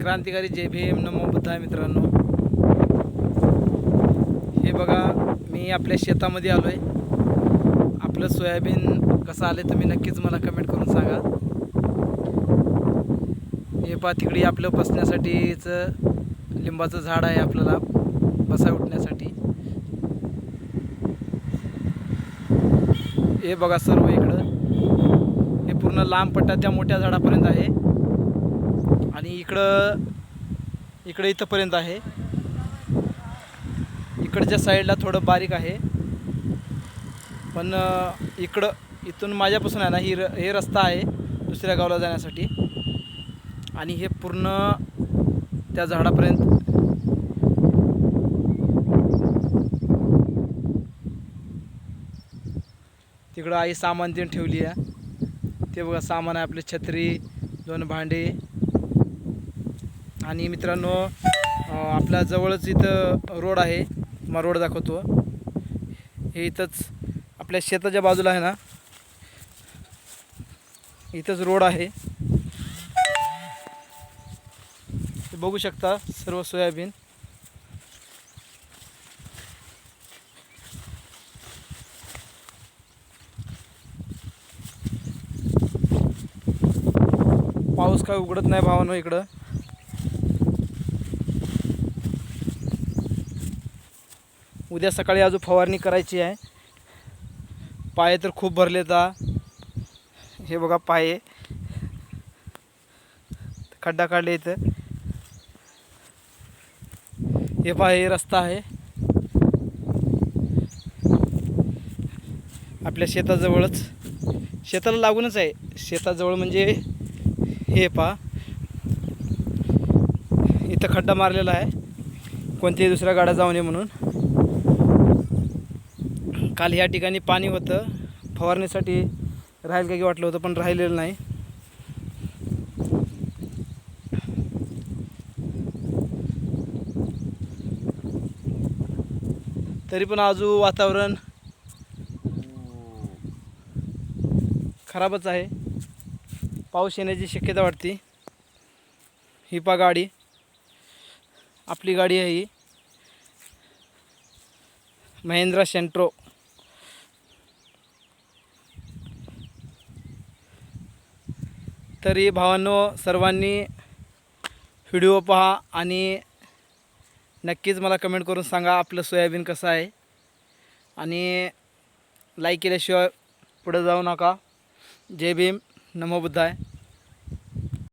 क्रांतिकारी जय भीम नमो बुद्धा मित्रांनो. हे बघा मी आपल्या शेतामध्ये आलो आहे आपलं सोयाबीन कसं आलं तुम्ही नक्कीच मला कमेंट करून सांगा. हे पा तिकडे आपलं बसण्यासाठीचं लिंबाचं झाड आहे आपल्याला बसा उठण्यासाठी. हे बघा सर्व इकडं. हे पूर्ण लांब पट्टा त्या मोठ्या झाडापर्यंत आहे. आणि इकडं इकडं इथंपर्यंत आहे. इकडच्या साईडला थोडं बारीक आहे. पण इकडं इथून माझ्यापासून आहे ना ही र हे रस्ता आहे दुसऱ्या गावाला जाण्यासाठी. आणि हे पूर्ण त्या झाडापर्यंत तिकडं आई सामान देऊन ठेवली आहे. ते बघा सामान आहे आपले छत्री दोन भांडे. आणि मित्रांनो आपल्या जवळच इथं रोड आहे. मग रोड दाखवतो. हे इथंच आपल्या शेताच्या बाजूला आहे ना? इथंच रोड आहे. बघू शकता सर्व सोयाबीन. पाऊस काय उघडत नाही भावानो इकडं. उद्या सकाळी अजून फवारणी करायची आहे. पाय तर खूप भरले ता हे बघा पाय. खड्डा काढले इथं. हे पाय हे रस्ता आहे. आपल्या शेताजवळच. शेताला लागूनच आहे. शेताजवळ म्हणजे हे पहा इथं खड्डा मारलेला आहे. कोणत्याही दुसऱ्या गाड्या जाऊ नये म्हणून. काल ह्या ठिकाणी पाणी होतं. फवारणीसाठी राहील का की वाटलं होतं पण राहिलेलं नाही. तरी पण अजून वातावरण खराबच आहे. पाऊस येण्याची शक्यता वाटते. ही पा गाडी. आपली गाडी आहे ही. महिंद्रा सेंट्रो. तरी भावांनो सर्वांनी व्हिडिओ पहा आणि नक्कीच मला कमेंट करून सांगा आपलं सोयाबीन कसं आहे. आणि लाईक केल्याशिवाय पुढे जाऊ नका. जय भीम. नमो बुद्धाय.